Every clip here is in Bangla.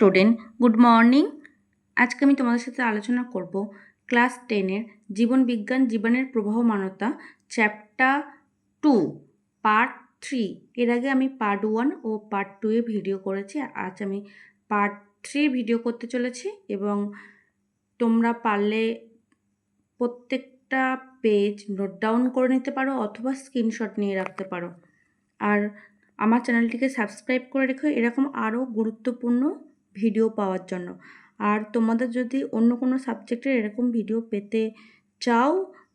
Student, good morning. আজকে আমি তোমাদের সাথে আলোচনা করব ক্লাস টেনের জীবন বিজ্ঞান, জীবনের প্রবাহমানতা, চ্যাপ্টার টু, পার্ট থ্রি। এর আগে আমি পার্ট ওয়ান ও পার্ট টু এ ভিডিও করেছি আজ আমি পার্ট থ্রি ভিডিও করতে চলেছি, এবং তোমরা পারলে প্রত্যেকটা পেজ নোট ডাউন করে নিতে পারো, অথবা স্ক্রিনশট নিয়ে রাখতে পারো। আর আমার চ্যানেলটিকে সাবস্ক্রাইব করে রেখো, এরকম আরও গুরুত্বপূর্ণ ভিডিও পাওয়ার জন্য। আর তোমাদের যদি অন্য কোনো সাবজেক্টের এরকম ভিডিও পেতে চাও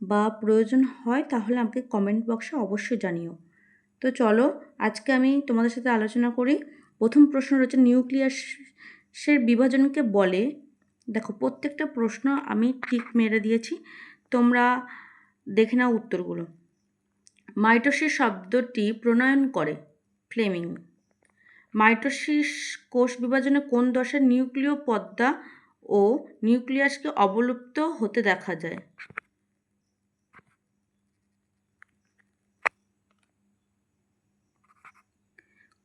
বা প্রয়োজন হয়, তাহলে আমাকে কমেন্ট বক্সে অবশ্যই জানিও। তো চলো, আজকে আমি তোমাদের সাথে আলোচনা করি। প্রথম প্রশ্ন রয়েছে, নিউক্লিয়াসের বিভাজনকে বলে? দেখো, প্রত্যেকটা প্রশ্ন আমি ঠিক মেরে দিয়েছি। তোমরা দেখে নাও উত্তরগুলো। মাইটোসিস শব্দটি প্রণয়ন করে ফ্লেমিং মাইটোসিস কোষ বিভাজনে কোন দশায় নিউক্লিয় পদ্মা ও নিউক্লিয়াসকে অবলুপ্ত হতে দেখা যায়?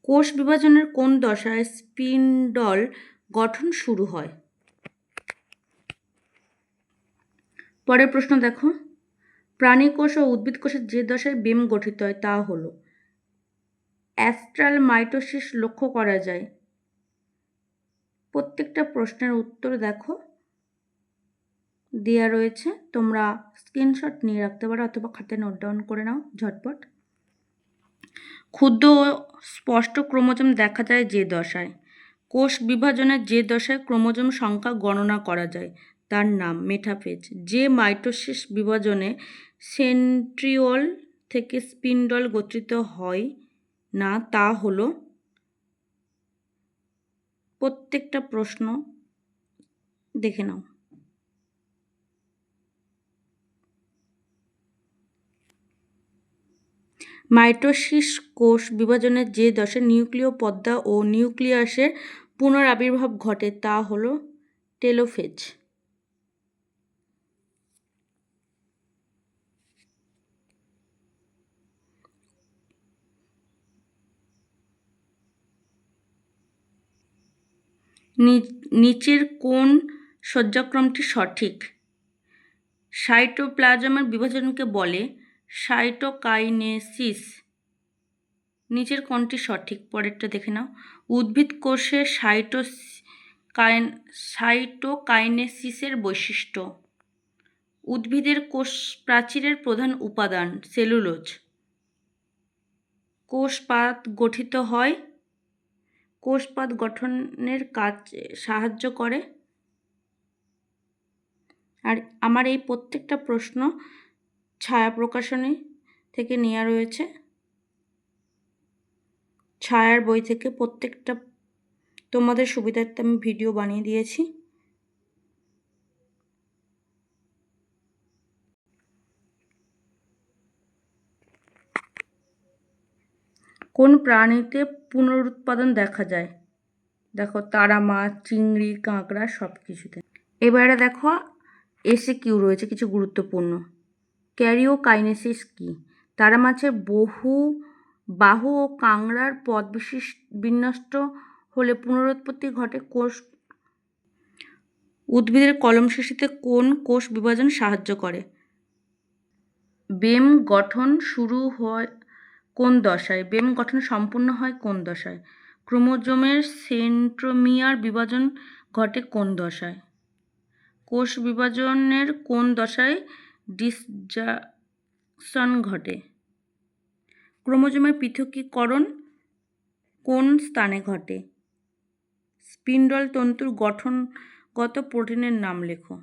কোষ বিভাজনের কোন দশায় স্পিন্ডল গঠন শুরু হয়? পরের প্রশ্ন দেখো। প্রাণী কোষ ও উদ্ভিদ কোষের যে দশায় বেম গঠিত হয় তা হলো অ্যাস্ট্রাল মাইটোসিস লক্ষ্য করা যায়। প্রত্যেকটা প্রশ্নের উত্তর দেখো। দেওয়া রয়েছে। তোমরা স্ক্রিনশট নিয়ে রাখতে পারো অথবা খাতে নোট ডাউন করে নাও, ঝটপট। ক্ষুদ্র ও স্পষ্ট ক্রোমোজোম দেখা যায় যে দশায়। কোষ বিভাজনের যে দশায় ক্রোমোজোম সংখ্যা গণনা করা যায়। তার নাম মেটাফেজ। যে মাইটোসিস বিভাজনে সেন্ট্রিওল থেকে স্পিন্ডল গঠিত হয় না, তা হলো প্রত্যেকটা প্রশ্ন দেখে নাও। মাইটোসিস কোষ বিভাজনের যে দশে নিউক্লিয় পদ্মা ও নিউক্লিয়াসের পুনরাবির্ভাব ঘটে তা হলো টেলোফেজ। নিচের কোন সজ্জাক্রমটি সঠিক? সাইটোপ্লাজমের বিভাজনকে বলে সাইটোকাইনেসিস। নিচের কোনটি সঠিক? পরেরটা দেখে নাও। উদ্ভিদ কোষে সাইটো সাইটোকাইনেসিসের বৈশিষ্ট্য। উদ্ভিদের কোষ প্রাচীরের প্রধান উপাদান সেলুলোজ। কোষপাত গঠিত হয় কোষপাত গঠনের কাজ সাহায্য করে? আর আমার এই প্রত্যেকটা প্রশ্ন ছায়া প্রকাশনী থেকে নেওয়া রয়েছে। ছায়ার বই থেকে প্রত্যেকটা তোমাদের সুবিধার্থে আমি ভিডিও বানিয়ে দিয়েছি। কোন প্রাণীতে পুনরুৎপাদন দেখা যায়? দেখো তারা মাছ, চিংড়ি, কাঁকড়া সব কিছুতে এবারে দেখো এসে কিউ রয়েছে? কিছু গুরুত্বপূর্ণ। ক্যারিও কাইনেসিস কী? তারা মাছের বহু বাহু ও কাংড়ার পদ বিশিষ বিন্যস্ত হলে পুনরুৎপত্তি ঘটে কোষ। উদ্ভিদের কলম শিশিতে কোন কোষ বিভাজন সাহায্য করে? বেম গঠন শুরু হয় কোন দশায়? বেম গঠন সম্পূর্ণ হয় কোন দশায়? ক্রোমোজোমের সেন্ট্রোমিয়ার বিভাজন ঘটে কোন দশায়? কোষ বিভাজনের কোন দশায় ডিসজাকশন ঘটে? ক্রোমোজোমের পৃথকীকরণ কোন স্থানে ঘটে? স্পিন্ডল তন্তুর গঠনগত প্রোটিনের নাম লেখো।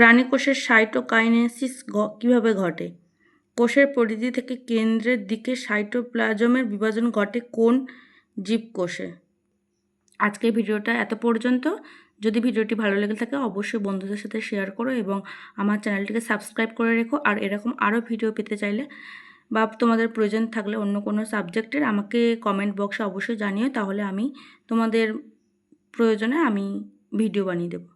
প্রাণীকোষের সাইটোকাইনেসিস কীভাবে ঘটে? কোষের পরিধি থেকে কেন্দ্রের দিকে সাইটোপ্লাজমের বিভাজন ঘটে কোন জীবকোষে? আজকের ভিডিওটা এত পর্যন্ত। যদি ভিডিওটি ভালো লেগে থাকে, অবশ্যই বন্ধুদের সাথে শেয়ার করো এবং আমার চ্যানেলটিকে সাবস্ক্রাইব করে রেখো। আর এরকম আরও ভিডিও পেতে চাইলে বা তোমাদের প্রয়োজন থাকলে অন্য কোনো সাবজেক্টের আমাকে কমেন্ট বক্সে অবশ্যই জানিও। তাহলে আমি তোমাদের প্রয়োজনে আমি ভিডিও বানিয়ে দেবো।